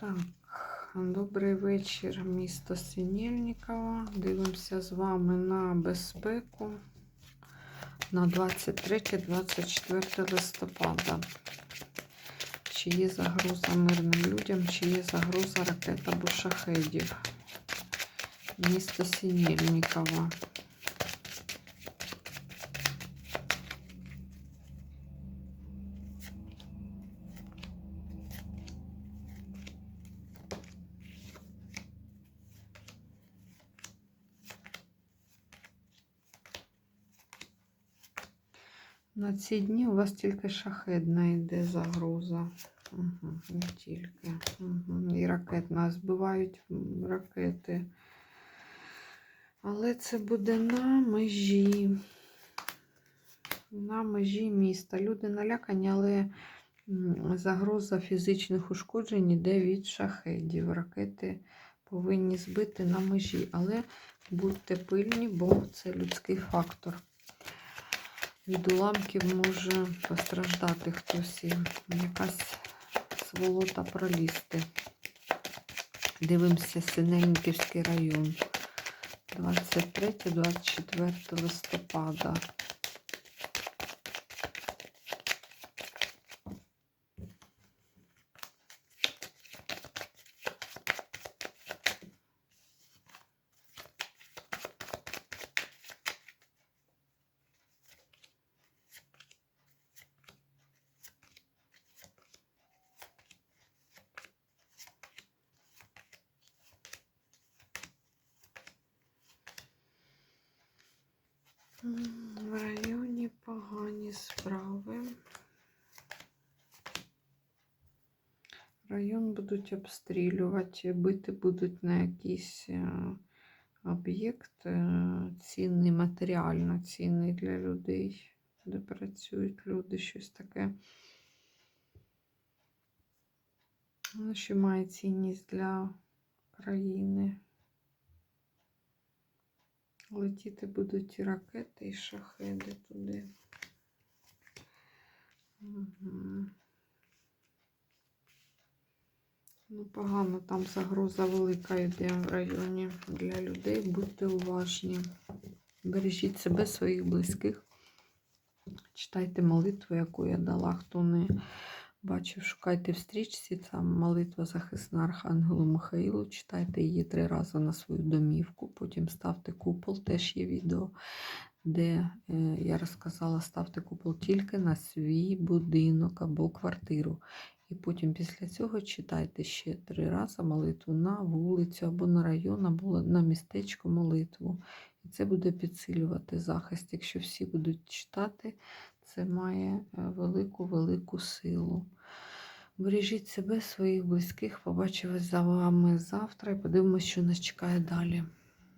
Так, добрий вечір, місто Синельниково. Дивимося з вами на безпеку на 23-24 листопада. Чи є загроза мирним людям, чи є загроза ракет або шахедів. Місто Синельниково. На ці дні у вас тільки шахедна йде загроза. Угу, не тільки. Угу. І ракетна збивають ракети. Але це буде на межі. На межі міста. Люди налякані, але загроза фізичних ушкоджень йде від шахедів. Ракети повинні збити на межі. Але будьте пильні, бо це людський фактор. Від уламків може постраждати хтось якась сволота пролізти. Дивимося Синеньківський район. 23-24 листопада. В районі погані справи. Район будуть обстрілювати, бити будуть на якийсь е, об'єкт е, цінний, матеріально цінний для людей, де працюють люди, щось таке. Ну, що має цінність для країни. Летіти будуть і ракети, і шахеди туди. Угу. Ну, погано, там загроза велика йде в районі для людей. Будьте уважні. Бережіть себе, своїх близьких. Читайте молитву, яку я дала. Хто не бачив, шукайте в стрічці. Там молитва захисна Архангелу Михаїлу. Читайте її три рази на свою домівку. Потім ставте купол, теж є відео, де е, я розказала, ставте купол тільки на свій будинок або квартиру. І потім після цього читайте ще три рази молитву на вулицю або на район, або на містечко молитву. І це буде підсилювати захист. Якщо всі будуть читати, це має велику-велику силу. Бережіть себе, своїх близьких. Побачимось за вами завтра і подивимось, що нас чекає далі.